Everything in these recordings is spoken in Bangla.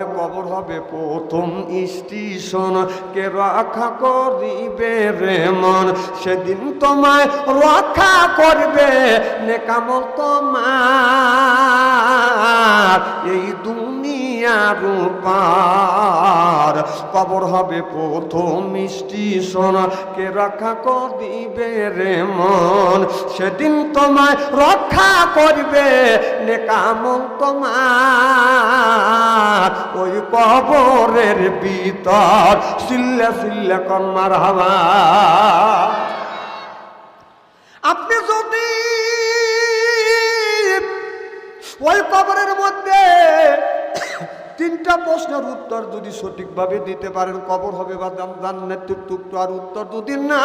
কবর হবে প্রথম স্টেশন। কে রক্ষা করিবে রে মন? সেদিন তোমায় রক্ষা করবে নেকাম তোমার এই দুনিয়ার পার। কবর হবে প্রথম স্টেশন। কে রক্ষা করিবে রে মন? সেদিন তোমায় রক্ষা করবে নেকাম তোমার ওই কবরের ভিতর সিল্লা সিল্লা কন্মার হাওয়া আপনি যদি ওই কবরের মধ্যে তিনটা প্রশ্নের উত্তর যদি সঠিকভাবে দিতে পারেন, কবর হবে বাদাম, জান্নাতের টুকটো আর উত্তর যদি না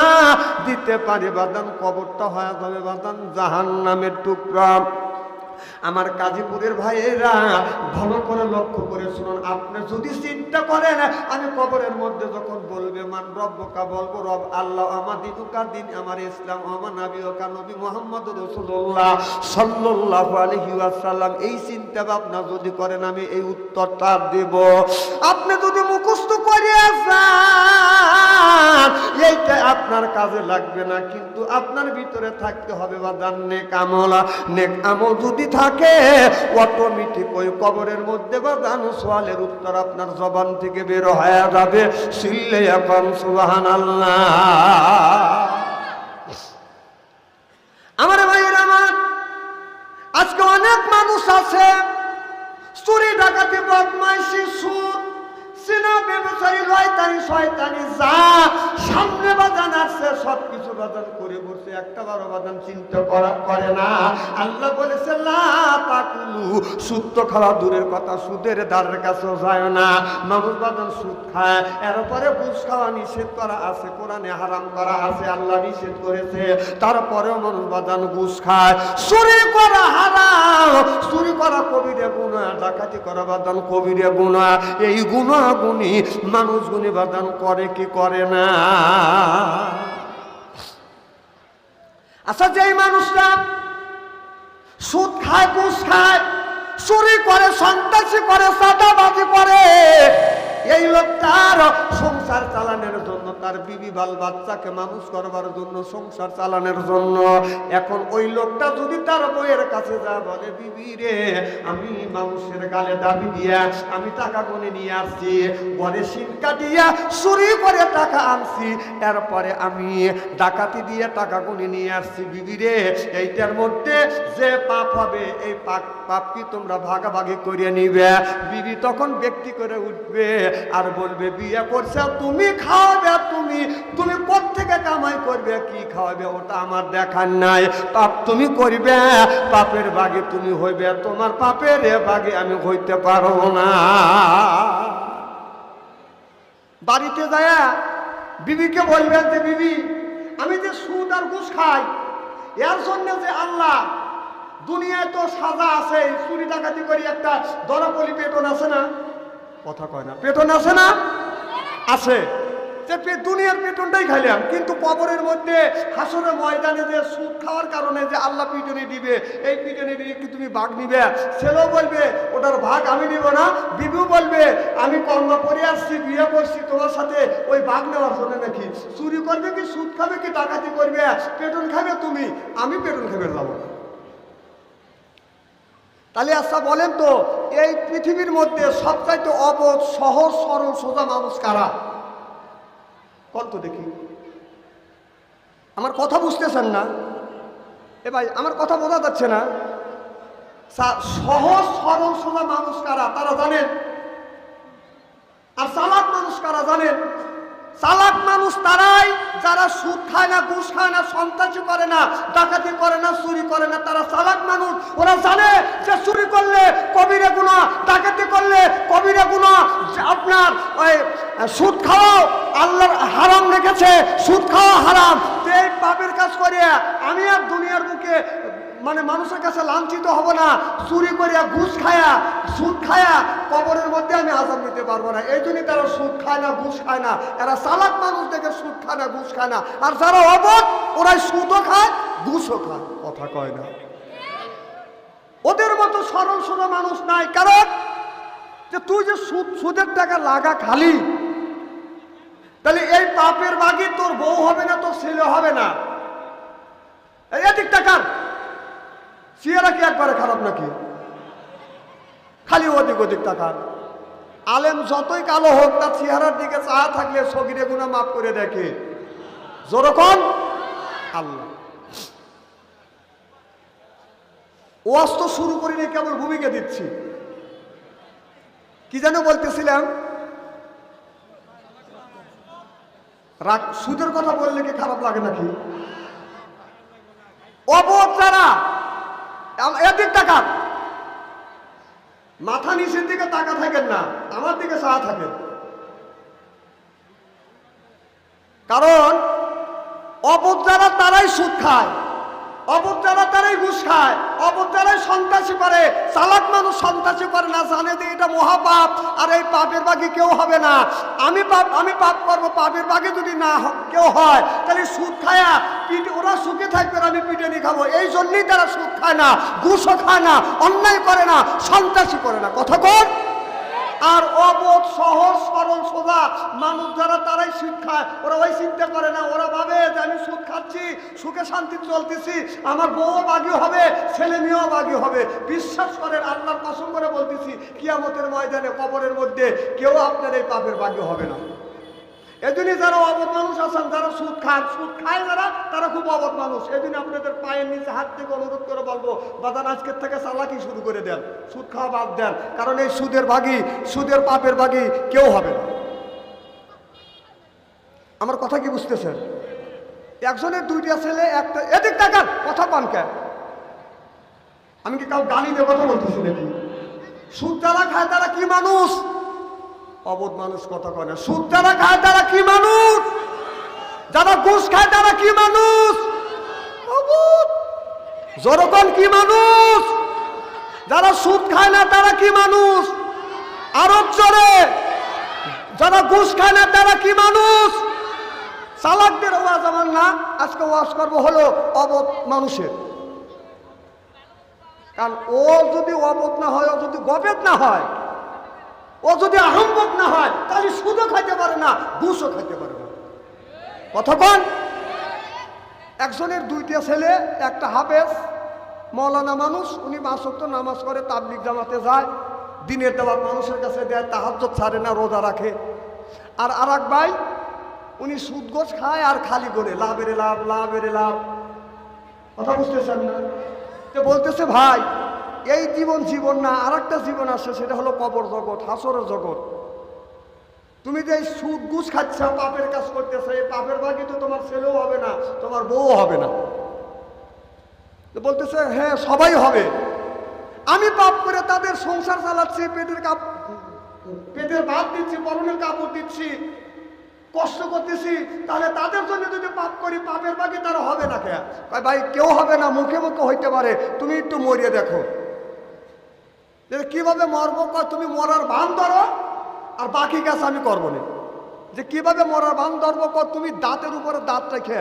দিতে পারে বাদাম, কবরটা হয়ে যাবে বাদাম জাহান নামের টুকরা। আমার কাজীপুরের ভাইয়েরা ভালো করে লক্ষ্য করে শুনুন, আপনি যদি চিন্তা করেন, আমি কবরের মধ্যে যখন বলবে, মান রব্বকা, বলব রব, আল্লাহ আমার দিনুকা দিন আমার ইসলাম আমার নাবি ওকা নবী মোহাম্মদ রসুল্লাহ সাল্লাল্লাহু আলাইহি ওয়াসাল্লাম, এই চিন্তা ভাবনা যদি করেন, আমি এই উত্তরটা দেব। আপনি যদি মুখস্থ আপনার কাজে লাগবে না, কিন্তু আপনার ভিতরে থাকতে হবে বা দান নেক আমলা। নেক আমল যদি থাকে অটোমেটিক ওই কবরের মধ্যে বা দান সোয়ালের উত্তর আপনার জবান থেকে বের হয়ে যাবে। সিল্লে এখন সুবাহান আমার ভাইয়ের আমার আজকে অনেক মানুষ আছে চুরি ডাকাতি বদমাইশি সুদ সিনা রয়তানি শয়তানি যা, সামনে বাজান আসছে সব কিছু বাজান করে বসে, একটা বারো বাজান চিন্তা করা করে না। আল্লাহ বলেছে তাকুলু, সুদ তো খাওয়া দূরের কথা, সুদের দ্বারের যায় না। মানুষ সুদ খায় এর পরে ঘুষ খাওয়া নিষেধ করা আছে, কোরআনে হারাম করা আছে, আল্লাহ নিষেধ করেছে। তারপরেও মানুষ বাজান ঘুষ খায়। চুরি করা হারাম, চুরি করা কবিরে গুণা ডাকাতি করা বাদান কবিরে গুণা এই গুণা গুণি মানুষ গুণি বাদান করে কি করে না? আচ্ছা যেই মানুষরা সুদ খায়, ঘুষ খায়, চুরি করে, সন্ত্রাসী করে সাদাবাজি করে এই লোকটার সংসার চালানোর জন্য, তার বিবি বাল বাচ্চাকে মানুষ করবার জন্য সংসার চালানোর জন্য। এখন ওই লোকটা যদি তার বইয়ের কাছে যা বলে, বিবি রে, আমি মানুষের গালে দাবি দিয়া, আমি টাকা গুনে নিয়ে আসছি, ঘরে সিন কাটিয়া চুরি করে টাকা আনছি এরপরে আমি ডাকাতি দিয়ে টাকা গুনে নিয়ে আসছি, বিবি রে, এইটার মধ্যে যে পাপ হবে, এই পাপ পাপ কি তোমরা ভাগাভাগি করে নিবে? বিবি তখন ব্যক্তি করে উঠবে আর বলবে, বিয়ে করছে তুমি খাওয়াবে তুমি তুমি থেকে কামাই করবে কি খাওয়াবে, ওটা আমার দেখার নাই। পাপ তুমি করবে, পাপের বাগে তুমি হইবে তোমার পাপের বাগে আমি হইতে পারব না। বাড়িতে যায় বিবিকে বলবেন যে, বিবি, আমি যে সুদ আর ঘুষ খাই, এর জন্য যে আল্লাহ দুনিয়ায় তো সাজা আছে, চুরি ডাকাতি করি একটা দরাপলি পেটন আছে না? কথা কয় না। পেটন আছে না? আছে যে দুনিয়ার পেটনটাই খাইলাম, কিন্তু কবরের মধ্যে হাসরের ময়দানে যে সুদ খাওয়ার কারণে যে আল্লাহ পিটনে দিবে, এই পিটনে দিয়ে কি তুমি ভাগ নিবে? ছেলেও বলবে, ওটার ভাগ আমি নিব না। বিবু বলবে, আমি কর্ম করে আসছি, বিয়ে করছি, তোমার সাথে ওই ভাগ নেওয়ার জন্য নাকি? চুরি করবে কি, সুদ খাবে কি, ডাকাতি করবে? পেটন খাবে তুমি, আমি পেটন খাবে লাভ তাহলে আচ্ছা বলেন তো, এই পৃথিবীর মধ্যে সবচাইতে অবোধ সহজ, সরল, সোজা মানুষ কারা? কত দেখি। আমার কথা বুঝতেছেন না। এ ভাই, আমার কথা বোঝা যাচ্ছে না। সা- সহজ, সরল, সোজা মানুষ কারা? তারা জানেন। আর চালাক মানুষ কারা জানেন? চালাক মানুষ তারাই, যারা সুদ খায় না, ঘুষ খায় না, সন্ত্রাসী করে না, ডাকাতি করে না, চুরি করে না, তারা চালাক মানুষ। ওরা জানে যে চুরি করলে কবিরে গুণা ডাকাতি করলে কবিরে গুণা আপনার ওই সুদ খাওয়াও আল্লাহর হারাম রেখেছে, সুদ খাওয়া হারাম। এই পাপের কাজ করিয়া আমি আর দুনিয়ার বুকে মানে মানুষের কাছে লাঞ্ছিত হব না। চুরি করিয়া ঘুষ খায়া, সুদ খায়া কবরের মধ্যে আমি আজাব নিতে পারব না। এই জন্যই তারা সুদ খায় না, ঘুষ খায় না। এরা চালাক মানুষ দেখে সুদ খায় না, ঘুষ খায় না। আর যারা অবধ, ওরাই সুদও খায়, ঘুষও খায়। কথা কয় না। ওদের মতো সরল সোজা মানুষ নাই। কারণ যে তুই যে সুদ, সুদের টাকা লাগা খালি, তাহলে এই পাপের বাগি তোর বউ হবে না, তোর ছেলে হবে না। এদিক টাকার কি একবারে খারাপ নাকি? খালি ওদিক ওদিক টাকার আলেম যতই কালো হোক, তার চেহারার দিকে চাহা থাকলে সগিরে গুণা মাফ করে দেখে যেরকম আল্লাহ। ওয়াজ তো শুরু করিনি কেবল ভূমিকা দিচ্ছি। কি যেন বলতেছিলাম? রাগ, সুদের কথা বললে কি খারাপ লাগে নাকি? অবোধ যারা এদিক তাকান। মাথা নিচের দিকে তাকা থাকেন না, আমার দিকে চাহা থাকেন। কারণ অপর যারা তারাই সুদ খায়। অবোধ যারা তারাই ঘুষ খায় অবোধ যারাই সন্ত্রাসী করে। চালাক মানুষ সন্ত্রাসী করে না, জানে যে এটা মহাপাপ। আর এই পাপের বাকি কেউ হবে না। আমি পাপ আমি পাপ করব, পাপের বাকি যদি না কেউ হয়, তাহলে সুদ খায়া পিঠ, ওরা সুখে থাকবে আমি পিঠে নিয়ে খাব। এই জন্যই তারা সুদ খায় না, ঘুষও খায় না, অন্যায় করে না, সন্ত্রাসী করে না। কথা কর। আর অবোধ, সহজ, সরল, সোজা মানুষ যারা তারাই শিক্ষায়। ওরা ওই চিন্তা করে না, ওরা ভাবে যে আমি সুখ খাচ্ছি, সুখে শান্তি চলতেছি, আমার বউও বাগি হবে, ছেলে মেয়েও বাগি হবে। বিশ্বাস করেন, আল্লাহর কসম করে বলতেছি, কিয়ামতের ময়দানে, কবরের মধ্যে কেউ আপনার এই পাপের বাগি হবে না। এজন্যই যারা অবধ মানুষ আছেন, যারা সুদ খান, সুদ খায় যারা, তারা খুব অবধ মানুষ। এজন্য আপনাদের পায়ের নিচে হাত থেকে অনুরোধ করে বলব বাদান আজকের থেকে চালাকি শুরু করে দেন, সুদ খাওয়া বাদ দেন। কারণ এই সুদের ভাগি সুদের পাপের ভাগি কেউ হবে না। আমার কথা কি বুঝতেছেন? একজনের দুইটা ছেলে, একটা এদিক টাকার কথা পান কেন? আমি কি কাউ গালি দিয়ে কথা বলতেছি নাকি? সুদ যারা খায় তারা কি মানুষ? অবোধ মানুষ কথা কয় না। সুদ যারা খায় তারা কি মানুষ? যারা ঘুষ খায় তারা কি মানুষ? জনগণ কি মানুষ? যারা সুদ খায় না তারা কি মানুষ? আরব জোরে। যারা ঘুষ খায় না তারা কি মানুষ? চালাকদের ওয়াজ আমার না, আজকে ওয়াজ করব হলো অবধ মানুষের। কারণ ও যদি অবধ না হয়, ও যদি গবেদ না হয় ও যদি আহম্মক না হয়, তাহলে সুদও খাইতে পারে না, ঘুষও খাইতে পারে না। কতক্ষণ একজনের দুইটা ছেলে, একটা হাফেজ, মৌলানা মানুষ, উনি বাসক্ত নামাজ করে তাবলিক জামাতে যায়, দিনের দেওয়ার মানুষের কাছে দেয় তাহাজ্জত ছাড়ে না, রোজা রাখে। আর আর এক ভাই, উনি সুদ গোছ খায় আর খালি করে, লাভের লাভ লাভের লাভ। কথা বুঝতেছেন না? বলতেছে, ভাই এই জীবন জীবন না আর জীবন আসছে, সেটা হলো কবর জগৎ, হাসরের জগৎ। তুমি যে সুদ ঘুষ খাচ্ছ, পাপের কাজ করতেছে, এই পাপের বাকি তো তোমার ছেলেও হবে না, তোমার বউও হবে না। বলতেছে হ্যাঁ সবাই হবে। আমি পাপ করে তাদের সংসার চালাচ্ছি, পেটের কাপ, পেটের ভাত দিচ্ছি পরনের কাপড় দিচ্ছি, কষ্ট করতেছি, তাহলে তাদের জন্য যদি পাপ করি, পাপের বাকি তারা হবে না কে ভাই, কেউ হবে না, মুখে মুখে হইতে পারে, তুমি একটু মরিয়ে দেখো। কীভাবে মরবো তুমি মরার বান ধরো আর বাকি কাজ আমি করব না। যে কীভাবে মরার বান ধরবো কয় তুমি দাঁতের উপরে দাঁত রেখে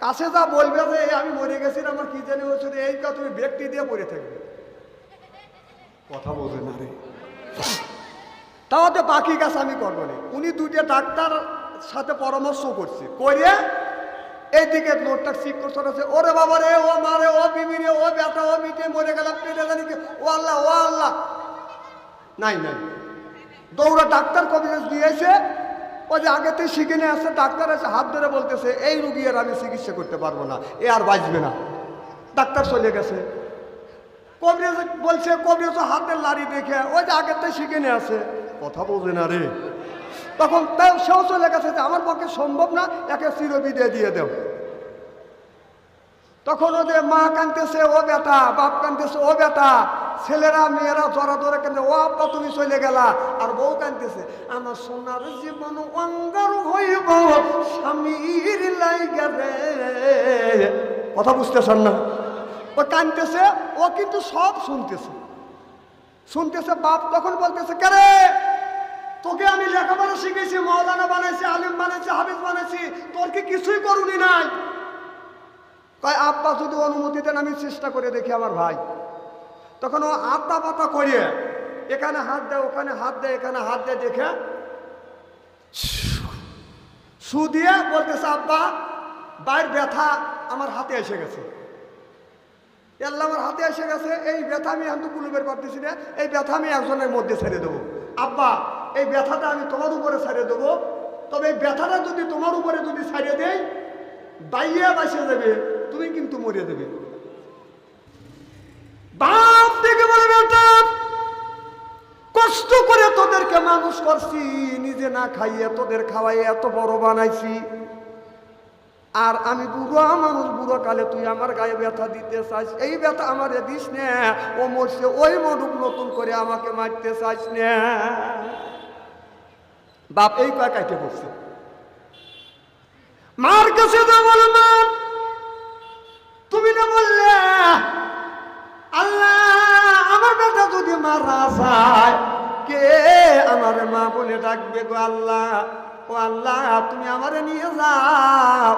কাছে যা বলবে যে আমি মরে গেছি আমার কি জানি হচ্ছে রে, এই কা তুমি ব্যক্তি দিয়ে পড়ে থাকবে। কথা বলবে না রে। তাহলে বাকি কাজ আমি করব না। উনি দুইটা ডাক্তার সাথে পরামর্শ করছে করে এইদিকে লোকটা ঠিক করছে আছে ওরে বাবা রে ও মারে ও বিবি রে ও বেটা ও মিটে মরে গেলাম পেটে জানি কি, ও আল্লাহ ও আল্লাহ। নাই নাই। দৌড়া ডাক্তার কবিরাজ দিয়েছে ও যে আগেতে শিখে নিয়ে আসছে ডাক্তার এসে হাত ধরে বলতেছে এই রুগী আর আমি চিকিৎসা করতে পারব না এ আর বাঁচবে না। ডাক্তার চলে গেছে। কবিরাজ বলছে কবিরাজ হাতের লাড়ি দেখে ওই যে থেকে শিখে নিয়ে আসে। কথা বলবে না রে। তখন তাও সেও চলে গেছে যে আমার পক্ষে সম্ভব না একে চিরবিদে দিয়ে দেও তখন ওদের মা কানতেছে ও বেটা, বাপ কানতেছে ও বেটা, ছেলেরা, মেয়েরা জরা ধরে কেন ও আব্বা, তুমি চলে গেলা। আর বউ কানতেছে আমার সোনার জীবন অঙ্গার হইব, স্বামীর কথা বুঝতেছেন না? ও কানতেছে ও কিন্তু সব শুনতেছে। শুনতেছে, বাপ তখন বলতেছে কেরে তোকে আমি লেখাপড়া শিখেছি, মৌলানা বানাইছি, আলিম বানাইছি, হাফিজ বানাইছি, তোর কি কিছুই করুনি নাই? কয়, আব্বা যদি অনুমতি দেন, আমি চেষ্টা করে দেখি আমার ভাই। তখন ও আত্মা পাতা করিয়ে এখানে হাত দেয়, ওখানে হাত দেয়, এখানে হাত দেয়, দেখে সু দিয়ে বলতেছে, আব্বা বাইর ব্যথা আমার হাতে এসে গেছে। আল্লাহ আমার হাতে এসে গেছে, এই ব্যথা আমি এখন তো কুলুবের না, এই ব্যথা আমি একজনের মধ্যে ছেড়ে দেবো। আব্বা এই ব্যথাটা আমি তোমার উপরে ছেড়ে দেবো। তবে এই ব্যথাটা যদি তোমার উপরে যদি ছাড়িয়ে দেয় বাইয়া বাসে যাবে, তুমি কিন্তু মরে দেবে বাপ থেকে বলে, বেটা, কষ্ট করে তোদেরকে মানুষ করছি, নিজে না খাইয়ে তোদের খাওয়াই এত বড় বানাইছি। আর আমি বুড়ো মানুষ, বুড়ো কালে তুই আমার গায়ে ব্যথা দিতে চাস, এই ব্যথা আমার দিস না, ও মরছে, ওই মরুক নতুন করে আমাকে মারতে চাস না। বাপ এই পা কাইটে পড়ছে মার কাছে তো বল মা, তুমি না বললে, আল্লাহ, আমার বেটা যদি মারা যায়, কে আমার মা বলে ডাকবে গো আল্লাহ? ও আল্লাহ, তুমি আমারে নিয়ে যাও।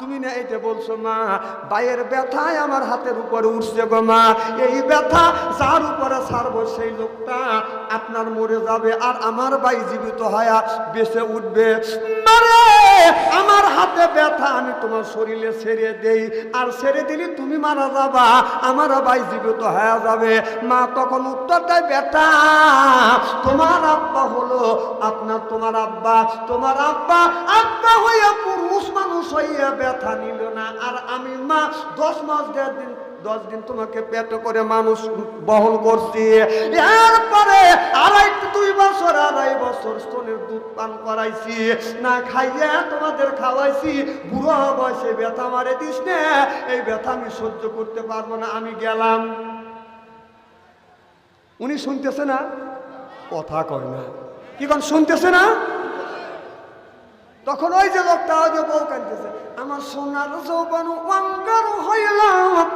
তুমি না এটা বলছো মা, বায়ের ব্যথায় আমার হাতের উপরে উঠছে গো মা। এই ব্যথা যার উপরে ছাড়বো সেই লোকটা আপনার মরে যাবে আর আমার বাই জীবিত হয়া বেঁচে উঠবে। আমার হাতে ব্যথা, আমি তোমার শরীরে ছেড়ে দেই। আর ছেড়ে দিলে তুমি মারা যাবা, আমার ভাই জীবিত হয়ে যাবে। মা তখন উত্তর দেয়, বেটা, তোমার আব্বা হলো আপনার, তোমার আব্বা তোমার আব্বা আব্বা হইয়া পুরুষ মানুষ হইয়া ব্যথা নিল না। আর আমি মা দশ মাস দেড় দিন দশ দিন তোমাকে পেট করে মানুষ বহন করছি। এরপরে আড়াই দুই বছর, আড়াই বছর স্তনের দুধ পান করাইছি। না খাইয়ে তোমাদের খাওয়াইছি। বুড়ো বয়সে ব্যথা মারে দিস না, এই ব্যথা আমি সহ্য করতে পারব না, আমি গেলাম। উনি শুনতেছে না? কথা কয় না। কি কোন, শুনতেছে না? তখন ওই যে লোকটা যে বউ কাঁদতেছে। আমার সোনার যৌবন অঙ্গার হইলাম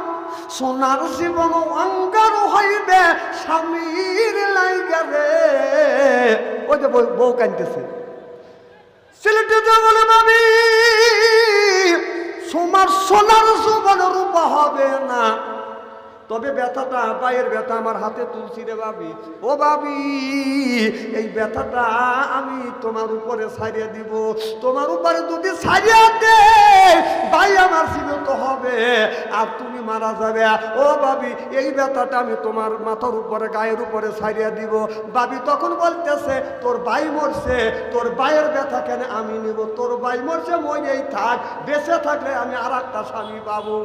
সোনার জীবন অঙ্গার হইবে, স্বামীর লাইগারে ওই যে বউ- কানতেছে ছেলেটা যা বলে ভাবি সোমার সোনার জীবন রূপ হবে না। তবে ব্যথাটা পায়ের ব্যথা আমার হাতে তুলছি রে বাবি ও বাবি এই ব্যথাটা আমি তোমার উপরে সারিয়ে দিব। তোমার উপরে যদি ছাড়িয়ে দে, ভাই আমার জীবিত হবে, আর তুমি মারা যাবে। ও বাবি এই ব্যথাটা আমি তোমার মাথার উপরে, গায়ের উপরে ছাড়িয়ে দিব। বাবি তখন বলতেছে, তোর ভাই মরছে, তোর ভাইয়ের ব্যথা কেন আমি নিব? তোর ভাই মরছে, মরেই থাক। বেঁচে থাকলে আমি আর একটা স্বামী পাবো।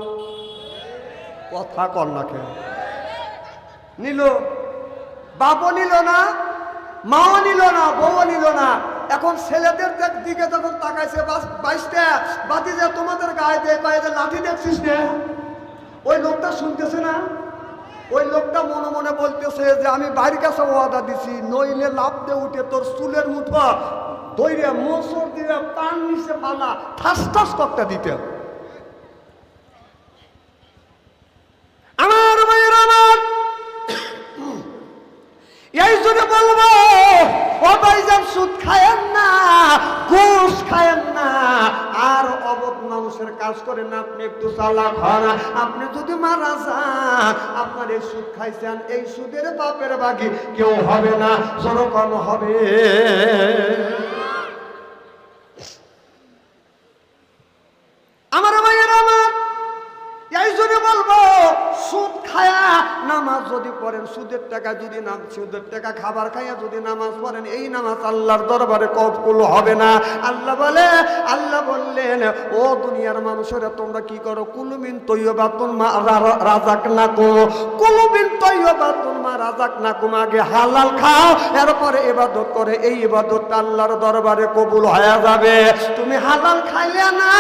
কথা কর না কেন? নিল। বাপও নিল না, মাও নিল না, বউও নিল না। এখন ছেলেদের দিকে যখন তাকাইছে বাইশটা বাতি যে তোমাদের গায়ে দিয়ে পায়ে যে লাঠি দেখছিস না। ওই লোকটা শুনতেছে না? ওই লোকটা মনে মনে বলতেছে যে, আমি বাড়ির কাছে ওয়াদা দিছি, নইলে লাভ দিয়ে উঠে তোর চুলের মুঠো দইরে মোসর দিয়ে পান নিচে পালা ঠাস ঠাস করতে দিতে অবধ মানুষের কাজ করেন আপনি একটু চালাক হন। আপনি যদি মারা যান, আপনার এই সুদ খাইছেন, এই সুদের বাপের বাকি কেউ হবে না জনগণ হবে। আমার জন্য বলব, সুদ খায়া নামাজ যদি পড়েন, সুদের টাকা যদি সুদের টাকা খাবার যদি নামাজ পড়েন, এই নামাজ আল্লাহর দরবারে হবে না। আল্লাহ বলে, আল্লাহ বললেন, ও দুনিয়ার মানুষেরা, তোমরা কি করো? কুলুমিন রাজাক না কো কুলুমিন রাজাক না আগে হালাল খাও, এরপরে ইবাদত করে, এই ইবাদতটা আল্লাহর দরবারে কবুল হয়ে যাবে। তুমি হালাল খাইলে না,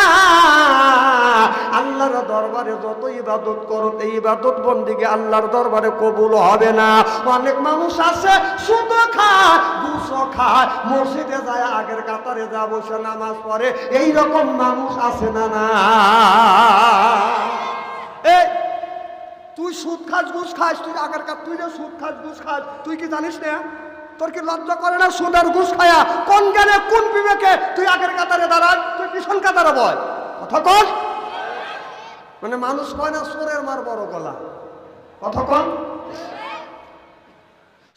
আল্লাহর দরবারে যত ইবাদত করো, এই ইবাদত বন্দিকে আল্লাহর দরবারে কবুল হবে না। অনেক মানুষ আছে শুধু খায় দুশো খায়, মসজিদে যায়, আগের কাতারে যা বসে নামাজ পড়ে এই রকম মানুষ আছে না না। এই, তুই সুদ খাস, ঘুষ খাস, তুই আগের কাত, তুই যে সুদ খাস, ঘুষ খাস, তুই কি জানিস না? তোর কি লজ্জা করে না সুদ আর ঘুষ খায়া? কোন জ্ঞানে, কোন বিবেকে তুই আগের কাতারে দাঁড়ান তুই পিছন কাতারে বল। কথা কর মানে মানুষ কয় না সোরের মার বড় গলা। কত কম?